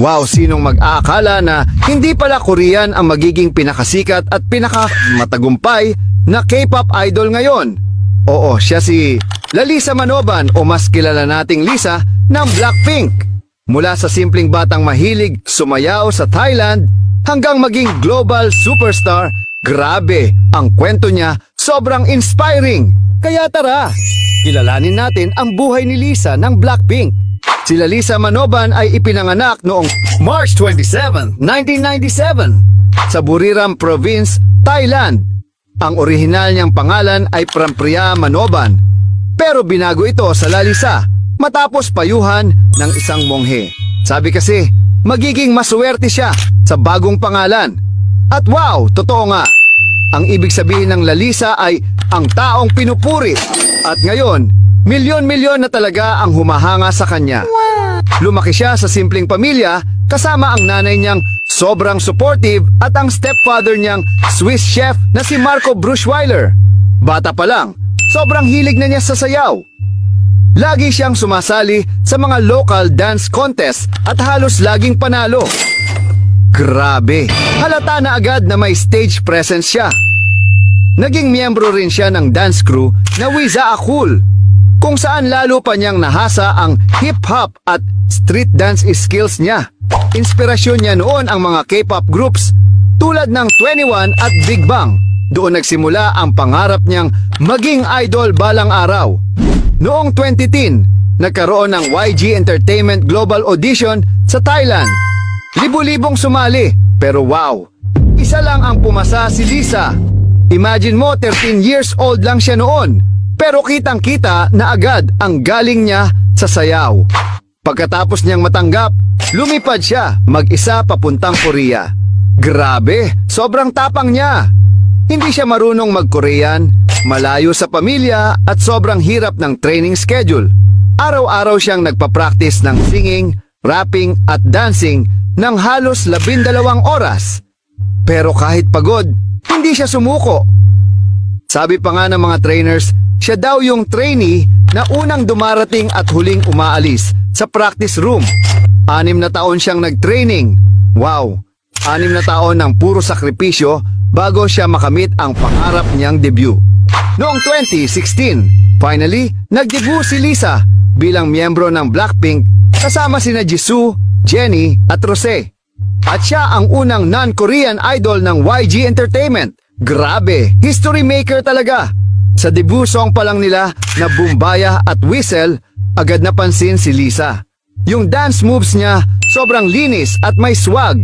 Wow, sinong mag-aakala na hindi pala Korean ang magiging pinakasikat at pinakamatagumpay na K-pop idol ngayon? Oo, siya si Lalisa Manoban o mas kilala nating Lisa ng Blackpink. Mula sa simpleng batang mahilig sumayaw sa Thailand hanggang maging global superstar, grabe, ang kwento niya sobrang inspiring. Kaya tara, kilalanin natin ang buhay ni Lisa ng Blackpink. Sila Lisa Manoban ay ipinanganak noong March 27, 1997 sa Buriram Province, Thailand. Ang orihinal niyang pangalan ay Prampriya Manoban pero binago ito sa Lalisa matapos payuhan ng isang monghe. Sabi kasi, magiging maswerte siya sa bagong pangalan. At wow, totoo nga. Ang ibig sabihin ng Lalisa ay ang taong pinupuri. At ngayon, milyon-milyon na talaga ang humahanga sa kanya. Lumaki siya sa simpleng pamilya kasama ang nanay niyang sobrang supportive at ang stepfather niyang Swiss chef na si Marco Bruschweiler. Bata pa lang, sobrang hilig na niya sa sayaw. Lagi siyang sumasali sa mga local dance contest at halos laging panalo. Grabe, halata na agad na may stage presence siya. Naging miyembro rin siya ng dance crew na Wiza Akul, kung saan lalo pa niyang nahasa ang hip-hop at street dance skills niya. Inspirasyon niya noon ang mga K-pop groups tulad ng 21 at Big Bang. Doon nagsimula ang pangarap niyang maging idol balang araw. Noong 2010, nagkaroon ng YG Entertainment Global Audition sa Thailand. Libo-libong sumali, pero wow, isa lang ang pumasa si Lisa. Imagine mo 13 years old lang siya noon, pero kitang-kita na agad ang galing niya sa sayaw. Pagkatapos niyang matanggap, lumipad siya mag-isa papuntang Korea. Grabe, sobrang tapang niya. Hindi siya marunong mag-Korean, malayo sa pamilya at sobrang hirap ng training schedule. Araw-araw siyang nagpa-practice ng singing, rapping at dancing ng halos labindalawang oras. Pero kahit pagod, hindi siya sumuko. Sabi pa nga ng mga trainers, siya daw yung trainee na unang dumarating at huling umaalis sa practice room. Anim na taon siyang nag-training. Wow! Anim na taon ng puro sakripisyo bago siya makamit ang pangarap niyang debut. Noong 2016, finally, nag-debut si Lisa bilang miyembro ng Blackpink kasama sina Jisoo, Jennie at Rosé. At siya ang unang non-Korean idol ng YG Entertainment. Grabe, history maker talaga. Sa debut song pa lang nila na Bumbaya at Whistle, agad napansin si Lisa. Yung dance moves niya sobrang linis at may swag.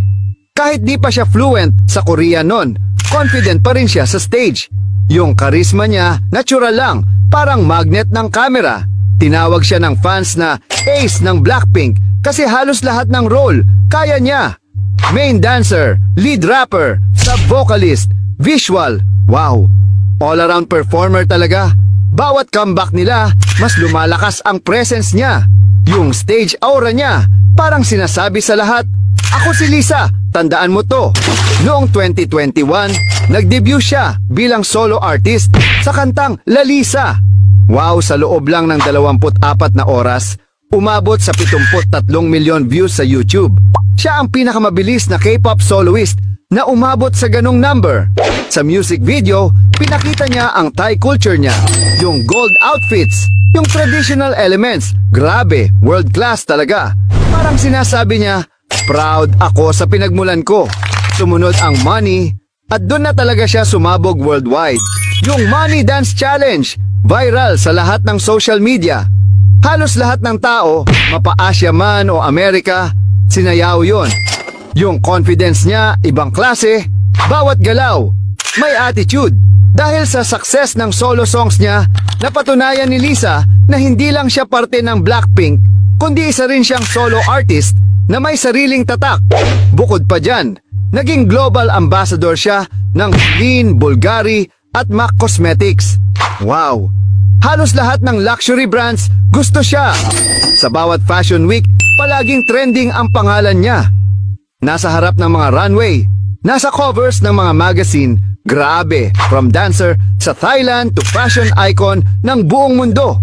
Kahit di pa siya fluent sa Korean nun, confident pa rin siya sa stage. Yung charisma niya, natural lang, parang magnet ng camera. Tinawag siya ng fans na ace ng Blackpink kasi halos lahat ng role kaya niya. Main dancer, lead rapper, sub-vocalist, visual, wow. All-around performer talaga. Bawat comeback nila, mas lumalakas ang presence niya. Yung stage aura niya, parang sinasabi sa lahat, Ako si Lisa, tandaan mo to. Noong 2021, nag-debut siya bilang solo artist sa kantang La Lisa. Wow, sa loob lang ng 24 na oras, umabot sa 73 milyon views sa YouTube. Siya ang pinakamabilis na K-pop soloist na umabot sa ganong number. Sa music video, pinakita niya ang Thai culture niya, yung gold outfits, yung traditional elements. Grabe, world class talaga. Parang sinasabi niya, proud ako sa pinagmulan ko. Sumunod ang money, at doon na talaga siya sumabog worldwide. Yung Money Dance Challenge, viral sa lahat ng social media. Halos lahat ng tao, mapa-Asia man o Amerika, sinayaw yon. Yung confidence niya, ibang klase, bawat galaw, may attitude. Dahil sa success ng solo songs niya, napatunayan ni Lisa na hindi lang siya parte ng Blackpink, kundi isa rin siyang solo artist na may sariling tatak. Bukod pa dyan, naging global ambassador siya ng Clean, Bulgari at MAC Cosmetics. Wow! Halos lahat ng luxury brands gusto siya. Sa bawat fashion week, palaging trending ang pangalan niya. Nasa harap ng mga runway, nasa covers ng mga magazine, grabe, from dancer sa Thailand to fashion icon ng buong mundo.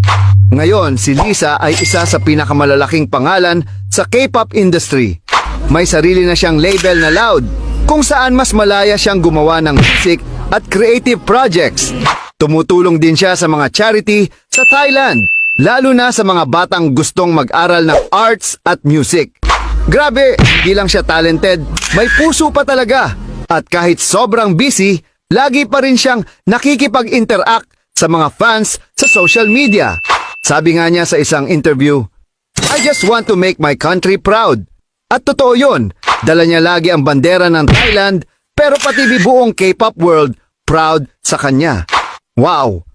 Ngayon, si Lisa ay isa sa pinakamalalaking pangalan sa K-pop industry. may sarili na siyang label na Loud, kung saan mas malaya siyang gumawa ng music at creative projects. Tumutulong din siya sa mga charity sa Thailand, lalo na sa mga batang gustong mag-aral ng arts at music. Grabe, hindi lang siya talented, may puso pa talaga. At kahit sobrang busy, lagi pa rin siyang nakikipag-interact sa mga fans sa social media. Sabi nga niya sa isang interview, I just want to make my country proud. At totoo yun, dala niya lagi ang bandera ng Thailand, pero pati buong K-pop world proud sa kanya. Wow!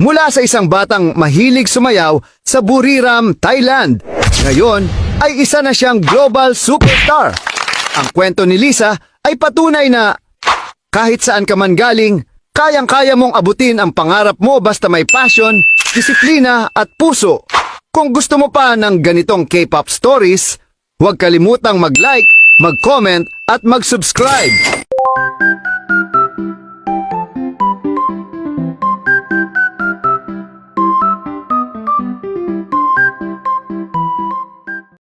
Mula sa isang batang mahilig sumayaw sa Buriram, Thailand, ngayon ay isa na siyang global superstar. Ang kwento ni Lisa ay patunay na kahit saan ka man galing, kayang-kaya mong abutin ang pangarap mo basta may passion, disiplina at puso. Kung gusto mo pa ng ganitong K-pop stories, huwag kalimutang mag-like, mag-comment at mag-subscribe.